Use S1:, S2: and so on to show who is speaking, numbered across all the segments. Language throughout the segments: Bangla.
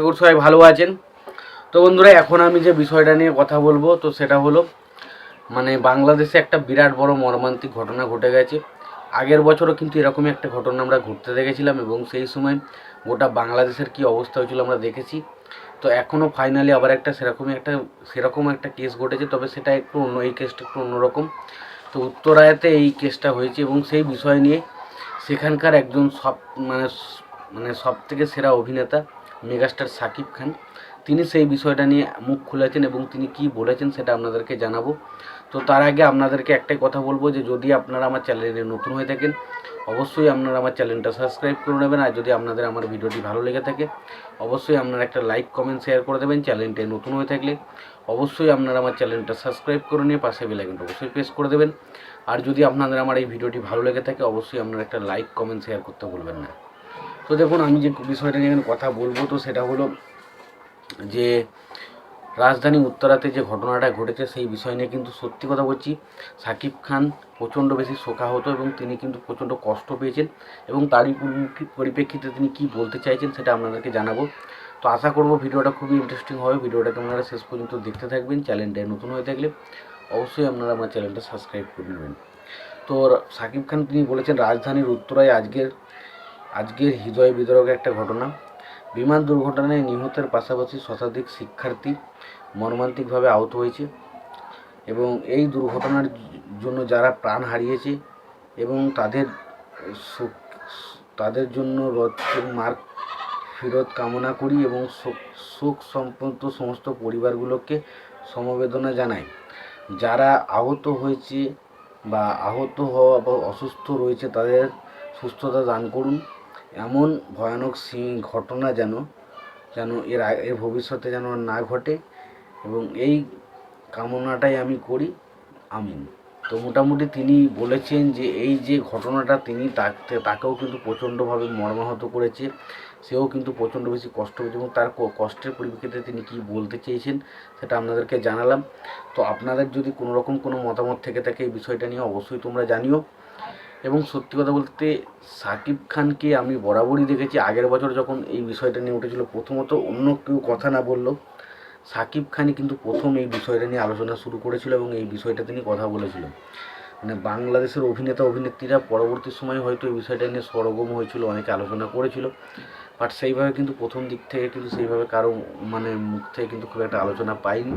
S1: ঠাকুর সবাই ভালো আছেন। তো বন্ধুরা, এখন আমি যে বিষয়টা নিয়ে কথা বলব, তো সেটা হলো মানে বাংলাদেশে একটা বিরাট বড় মর্মান্তিক ঘটনা ঘটে গেছে। আগের বছরও কিন্তু এরকমই একটা ঘটনা আমরা ঘুরতে দেখেছিলাম এবং সেই সময় গোটা বাংলাদেশের কি অবস্থা হয়েছিল আমরা দেখেছি। তো এখনও ফাইনালি আবার একটা সেরকমই একটা, সেরকম একটা কেস ঘটেছে, তবে সেটা একটু অন্য, এই কেসটা একটু অন্যরকম তো উত্তরায়াতে এই কেসটা হয়েছে এবং সেই বিষয় নিয়ে সেখানকার একজন সব মানে মানে সব থেকে সেরা অভিনেতা মেগাস্টার সাকিব খান। তিনি সেই বিষয়টা নিয়ে মুখ খুলেছেন এবং তিনি কি বলেছেন সেটা আপনাদেরকে জানাব। তো তার আগে আপনাদেরকে একটাই কথা বলব যে, যদি আপনারা আমার চ্যানেলে নতুন হয়ে থাকেন, অবশ্যই আপনারা আমার চ্যানেলটা সাবস্ক্রাইব করে নেবেন। আর যদি আপনাদের আমার ভিডিওটি ভালো লেগে থাকে, অবশ্যই আপনারা একটা লাইক, কমেন্ট, শেয়ার করে দেবেন চ্যানেলটি নতুন হয়ে থাকলে। অবশ্যই আপনারা আমার চ্যানেলটা সাবস্ক্রাইব করে নিয়ে পাশে বেলাইকনটা অবশ্যই প্রেস করে দেবেন। আর যদি আপনাদের আমার এই ভিডিওটি ভালো লেগে থাকে, অবশ্যই আপনারা একটা লাইক, কমেন্ট, শেয়ার করতে ভুলবেন না। তো দেখুন, আমি যে বিষয়টা নিয়ে কথা বলব, তো সেটা হলো যে রাজধানী উত্তরাতে যে ঘটনাটা ঘটেছে, সেই বিষয় নিয়ে কিন্তু সত্যি কথা বলছি, সাকিব খান প্রচণ্ড বেশি শোকাহত এবং তিনি কিন্তু প্রচণ্ড কষ্ট পেয়েছেন এবং তারই পরিপ্রেক্ষিতে তিনি কি বলতে চাইছেন সেটা আপনাদেরকে জানাব। তো আশা করব ভিডিওটা খুবই ইন্টারেস্টিং হবে। ভিডিওটাকে আপনারা শেষ পর্যন্ত দেখতে থাকবেন চ্যানেলটা নতুন হয়ে থাকলে অবশ্যই আপনারা আমার চ্যানেলটা সাবস্ক্রাইব করে নেবেন। তো সাকিব খান তিনি বলেছেন, রাজধানীর উত্তরায় আজকের আজকের হৃদয় বিতরক একটা ঘটনা। বিমান দুর্ঘটনায় নিহতের পাশাপাশি শতাধিক শিক্ষার্থী মর্মান্তিকভাবে আহত হয়েছে এবং এই দুর্ঘটনার জন্য যারা প্রাণ হারিয়েছে এবং তাদের তাদের জন্য রথের মার্ক ফেরত কামনা করি এবং শোক শোক সম্পন্ন সমস্ত পরিবারগুলোকে সমবেদনা জানাই। যারা আহত হয়েছে বা আহত হওয়া বা অসুস্থ রয়েছে তাদের সুস্থতা দান করুন। এমন ভয়ানক সি- ঘটনা যেন যেন এর এর ভবিষ্যতে যেন না ঘটে এবং এই কামনাটাই আমি করি। আমিন। তো মোটামুটি তিনি বলেছেন যে এই যে ঘটনাটা তিনি তাকে, তাকেও কিন্তু প্রচণ্ডভাবে মর্মাহত করেছে, সেও কিন্তু প্রচণ্ড বেশি কষ্ট হয়েছে এবং তার কষ্টের পরিপ্রেক্ষিতে তিনি কি বলতে চেয়েছেন সেটা আপনাদেরকে জানালাম। তো আপনাদের যদি কোনো রকম কোনো মতামত থেকে থাকে এই বিষয়টা নিয়ে অবশ্যই তোমরা জানিও। এবং সত্যি কথা বলতে সাকিব খানকে আমি বরাবরই দেখেছি। আগের বছর যখন এই বিষয়টা নিয়ে উঠেছিল, প্রথমত অন্য কেউ কথা না বললেও সাকিব খানই কিন্তু প্রথম এই বিষয়টা নিয়ে আলোচনা শুরু করেছিল এবং এই বিষয়টা তিনি কথা বলেছিল। মানে বাংলাদেশের অভিনেতা, অভিনেত্রীরা পরবর্তী সময়ে হয়তো এই বিষয়টা নিয়ে সরগম হয়েছিল, অনেকে আলোচনা করেছিল। বাট সেইভাবে কিন্তু প্রথম দিক থেকে কিন্তু সেইভাবে কারও মানে মুখ থেকে কিন্তু খুব একটা আলোচনা পাইনি।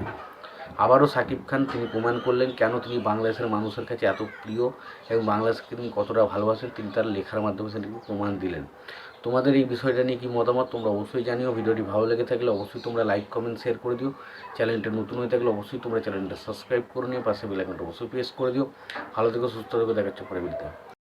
S1: আবারও সাকিব খান তিনি প্রমাণ করলেন কেন তিনি বাংলাদেশের মানুষের কাছে এত প্রিয় এবং বাংলাদেশকে তিনি কতটা ভালোবাসেন, তিনি তার লেখার মাধ্যমে সেটিকে প্রমাণ দিলেন। তোমাদের এই বিষয়টা নিয়ে কি মতামত তোমরা অবশ্যই জানিও। ভিডিওটি ভালো লেগে থাকলে অবশ্যই তোমরা লাইক, কমেন্ট শেয়ার করে দিও। চ্যানেলটা নতুন হয়ে থাকলে অবশ্যই তোমরা চ্যানেলটা সাবস্ক্রাইব করে নিও। পাশে বেলাইকনটা অবশ্যই প্রেস করে দিও। ভালো থেকো, সুস্থ থেকো দেখাচ্ছে পরে ভিডিওতে